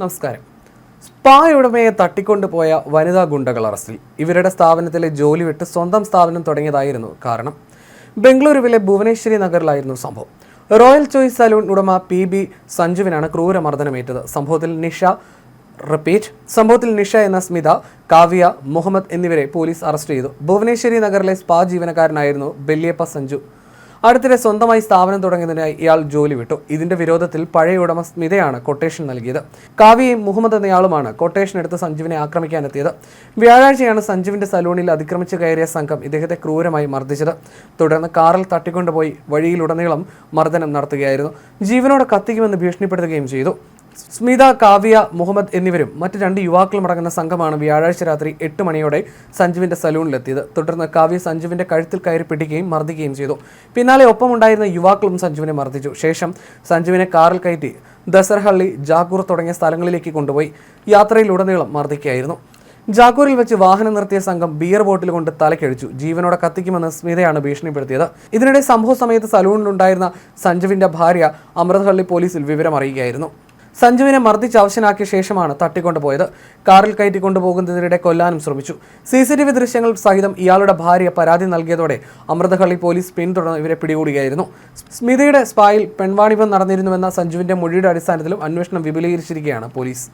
നമസ്കാരം. സ്പാ ഉടമയെ തട്ടിക്കൊണ്ടുപോയ വനിതാ ഗുണ്ടകൾ അറസ്റ്റിൽ. ഇവരുടെ സ്ഥാപനത്തിലെ ജോലി വിട്ട് സ്വന്തം സ്ഥാപനം തുടങ്ങിയതായിരുന്നു കാരണം. ബംഗളൂരുവിലെ ഭുവനേശ്വരി നഗറിലായിരുന്നു സംഭവം. റോയൽ ചോയ്സ് സലൂൺ ഉടമ പി ബി സഞ്ജുവിനാണ് ക്രൂരമർദ്ദനമേറ്റത്. സംഭവത്തിൽ നിഷ റിപ്പീറ്റ് സംഭവത്തിൽ നിഷ എന്ന സ്മിത കാവ്യ മുഹമ്മദ് എന്നിവരെ പോലീസ് അറസ്റ്റ് ചെയ്തു. ഭുവനേശ്വരി നഗറിലെ സ്പാ ജീവനക്കാരനായിരുന്നു ബെല്ലിയപ്പ സഞ്ജു. അടുത്തിടെ സ്വന്തമായി സ്ഥാപനം തുടങ്ങിയതിനായി ഇയാൾ ജോലി വിട്ടു. ഇതിന്റെ വിരോധത്തിൽ പഴയ ഉടമ സ്മിതയാണ് കൊട്ടേഷൻ നൽകിയത്. കാവ്യയും മുഹമ്മദ് എന്നയാളുമാണ് കൊട്ടേഷൻ എടുത്ത് സഞ്ജുവിനെ ആക്രമിക്കാനെത്തിയത്. വ്യാഴാഴ്ചയാണ് സഞ്ജുവിന്റെ സലൂണിൽ അതിക്രമിച്ചു കയറിയ സംഘം ഇദ്ദേഹത്തെ ക്രൂരമായി മർദ്ദിച്ചത്. തുടർന്ന് കാറിൽ തട്ടിക്കൊണ്ടുപോയി വഴിയിലുടനീളം മർദ്ദനം നടത്തുകയായിരുന്നു. ജീവനോടെ കത്തിക്കുമെന്ന് ഭീഷണിപ്പെടുത്തുകയും ചെയ്തു. സ്മിത കാവ്യ മുഹമ്മദ് എന്നിവരും മറ്റ് രണ്ട് യുവാക്കളും അടങ്ങുന്ന സംഘമാണ് വ്യാഴാഴ്ച രാത്രി എട്ട് മണിയോടെ സഞ്ജുവിന്റെ സലൂണിലെത്തിയത്. തുടർന്ന് കാവ്യ സഞ്ജുവിന്റെ കഴുത്തിൽ കയറി പിടിക്കുകയും മർദ്ദിക്കുകയും ചെയ്തു. പിന്നാലെ ഒപ്പമുണ്ടായിരുന്ന യുവാക്കളും സഞ്ജുവിനെ മർദ്ദിച്ചു. ശേഷം സഞ്ജുവിനെ കാറിൽ കയറ്റി ദസർഹള്ളി ജാഗൂർ തുടങ്ങിയ സ്ഥലങ്ങളിലേക്ക് കൊണ്ടുപോയി. യാത്രയിലുടനീളം മർദ്ദിക്കുകയായിരുന്നു. ജാക്കൂരിൽ വെച്ച് വാഹനം നിർത്തിയ സംഘം ബിയർ ബോട്ടിൽ കൊണ്ട് തലക്കഴിച്ചു. ജീവനോടെ കത്തിക്കുമെന്ന് സ്മിതയാണ് ഭീഷണിപ്പെടുത്തിയത്. ഇതിനിടെ സംഭവ സമയത്ത് സലൂണിലുണ്ടായിരുന്ന സഞ്ജുവിന്റെ ഭാര്യ അമൃതഹള്ളി പോലീസിൽ വിവരം അറിയുകയായിരുന്നു സഞ്ജുവിനെ മർദ്ദിച്ച് അവശനാക്കിയ ശേഷമാണ് തട്ടിക്കൊണ്ടുപോയത്. കാറിൽ കയറ്റി കൊണ്ടുപോകുന്നതിനിടെ കൊല്ലാനും ശ്രമിച്ചു. സി സി ടി വി ദൃശ്യങ്ങൾ സഹിതം ഇയാളുടെ ഭാര്യ പരാതി നൽകിയതോടെ അമൃതഹള്ളി പോലീസ് പിന്തുടർന്ന് ഇവരെ പിടികൂടുകയായിരുന്നു. സ്മിതയുടെ സ്പായിൽ പെൺവാണിപം നടന്നിരുന്നുവെന്ന സഞ്ജുവിന്റെ മൊഴിയുടെ അടിസ്ഥാനത്തിലും അന്വേഷണം വിപുലീകരിച്ചിരിക്കുകയാണ് പോലീസ്.